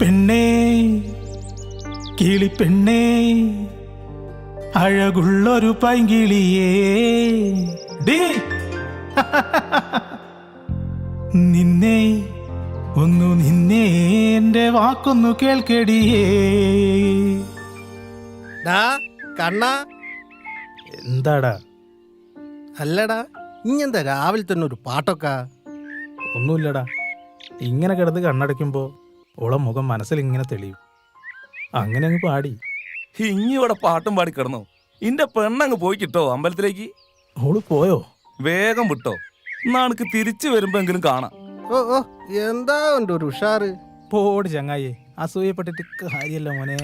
പെണ്ണേ കിളി പെണ്ണേ അഴകുള്ളൊരു പൈങ്കിളിയേ. നിന്നെ ഒന്നു നിന്നെ എന്റെ വാക്കൊന്നു കേൾക്കടിയേ. ഡാ കണ്ണാ. എന്താടാ? അല്ലടാ ഇങ്ങെന്താ രാവിലെ തന്നെ ഒരു പാട്ടൊക്കെ? ഒന്നുമില്ലടാ. ഇങ്ങനെ കിടന്ന് കണ്ണടയ്ക്കുമ്പോ ഓളെ മുഖം മനസ്സിൽ ഇങ്ങനെ തെളിയും. അങ്ങനെ അങ്ങ് പാടി. ഇങ്ങിവിടെ ഇവിടെ പാട്ടും പാടി കിടന്നു? ഇന്റെ പെണ്ണങ്ങ് പോയി കിട്ടോ അമ്പലത്തിലേക്ക്? ഓൾ പോയോ? വേഗം വിട്ടോ. നാണക്ക് തിരിച്ചു വരുമ്പോ എങ്കിലും കാണാം. ഓ ഓ എന്താ ഉണ്ട് ഒരു ഉഷാറ്? പോട് ചങ്ങായി. അസൂയപ്പെട്ടിട്ട് കാര്യല്ല മോനെ.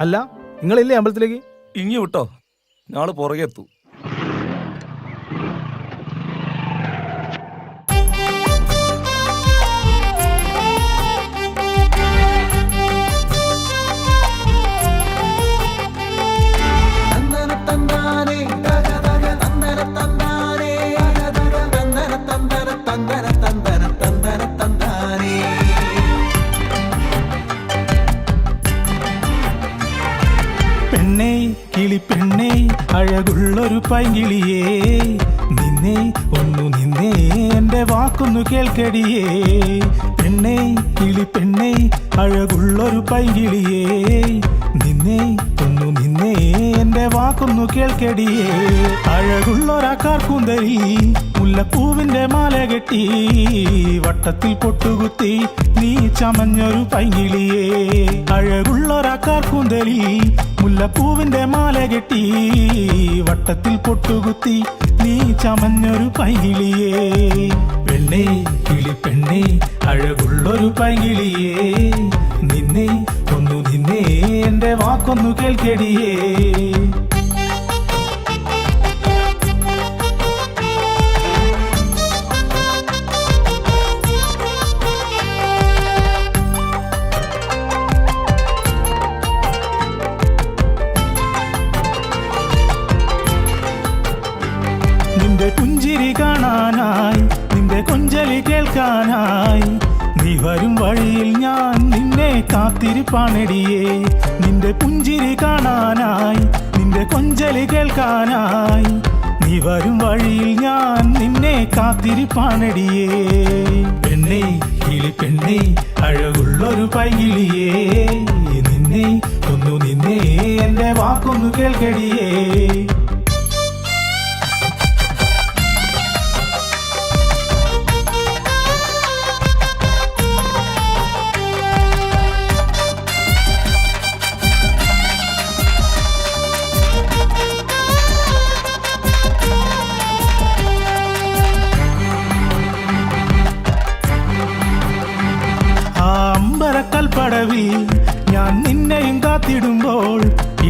അല്ല നിങ്ങളില്ലേ അമ്പലത്തിലേക്ക്? ഇങ്ങി വിട്ടോ. ഞാൾ പുറകെ എത്തു. കിളി പെണ്ണേ അഴകുള്ളൊരു പൈങ്കിളിയേ. നിന്നെ ഒന്നു നിന്നെ എന്റെ വാക്കൊന്നു കേൾക്കടിയേ. പെണ്ണേ കിളി പെണ്ണേ അഴകുള്ളൊരു പൈങ്കിളിയേ. നിന്നെ ഒന്നു നിന്നെ എന്റെ വാക്കൊന്നു കേൾക്കടിയേ. അഴകുള്ളൊരാക്കാർ കുന്തരി മുല്ലപ്പൂവിന്റെ മാല കെട്ടി. വട്ടത്തിൽ പൊട്ടുകുത്തി നീ ചമഞ്ഞൊരു പൈങ്കിളിയേ. അഴകുള്ളൊരാക്കാർ കുന്തരി മുല്ലപ്പൂവിന്റെ മാല കെട്ടി വട്ടത്തിൽ പൊട്ടുകുത്തി നീ ചമഞ്ഞൊരു പൈലിയേ പെണ്ണേ നിന്റെ കേൾക്കാനായി. നീ വരും വഴിയിൽ ഞാൻ നിന്നെ കാത്തിരിപ്പാണെടിയേ. നിന്റെ പുഞ്ചിരി കാണാനായി നിന്റെ കൊഞ്ചലി കേൾക്കാനായി. നീ വരും വഴിയിൽ ഞാൻ നിന്നെ കാത്തിരിപ്പാണെടിയേ. പെണ്ണേ കിളി പെണ്ണേ അഴകുള്ളൊരു പൈകിളിയേ. നിന്നെ ഒന്നു നിന്നെ എന്റെ വാക്കൊന്നു കേൾക്കടിയേ.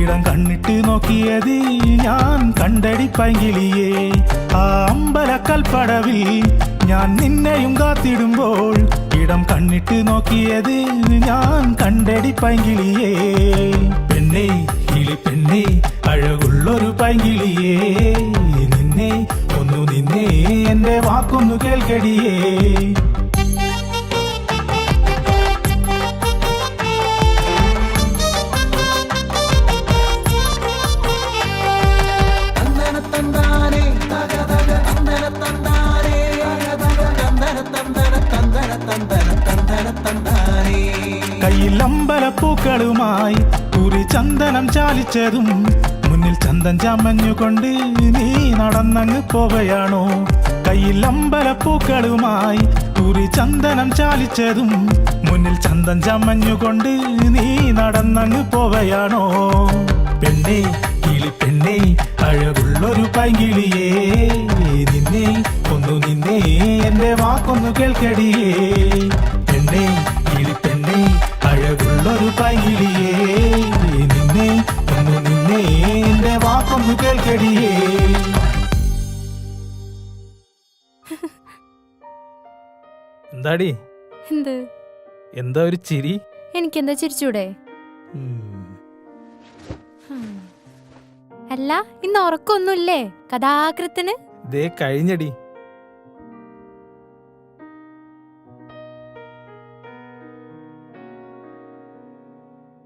ഇടം കണ്ണിട്ട് നോക്കിയത് ഞാൻ കണ്ടടി പൈങ്കിളിയേ. ആ അമ്പലക്കൽപ്പടവിൽ ഞാൻ നിന്നെയും കാത്തിടുമ്പോൾ ഇടം കണ്ണിട്ട് നോക്കിയത് ഞാൻ കണ്ടടി പൈങ്കിളിയേ. പെണ്ണേ കിളി പെണ്ണേ അഴകുള്ളൊരു പൈങ്കിളിയേ. നിന്നെ ഒന്നു നിന്നെ എന്റെ വാക്കൊന്നു കേൾക്കടിയേ. കയ്യിൽ അമ്പലപ്പൂക്കളുമായി കുറി ചന്ദനം ചാലിച്ചതും മുന്നിൽ ചന്ദൻ ചമഞ്ഞുകൊണ്ട് നീ നടന്നങ്ങ് പോവുകയാണോ? കയ്യിൽ അമ്പലപ്പൂക്കളുമായി കുറി ചന്ദനം ചാലിച്ചതും മുന്നിൽ ചന്ദൻ ചമഞ്ഞുകൊണ്ട് നീ നടന്നങ്ങ് പോവുകയാണോ? പെണ്ണേ കിളി പെണ്ണേ അഴകുള്ളൊരു പൈങ്കിളിയേ നിന്നെ ഒന്നു നിന്നെ എന്റെ വാക്കൊന്നു കേൾക്കടിയേ. അഴകുള്ളൊരു പൈലിയേ നിന്നെ ഒന്ന് നിന്നെ എന്റെ വാക്കൊന്നു കേൾക്കടിയേ. എന്താടി? എന്ത്? എന്താ ഒരു ചിരി? എനിക്ക് എന്താ ചിരിച്ചൂടെ അല്ല ഇന്ന് ഉറക്കൊന്നുമില്ലേ? കഥാകൃത്തിന്? ദേ കഴിഞ്ഞടി.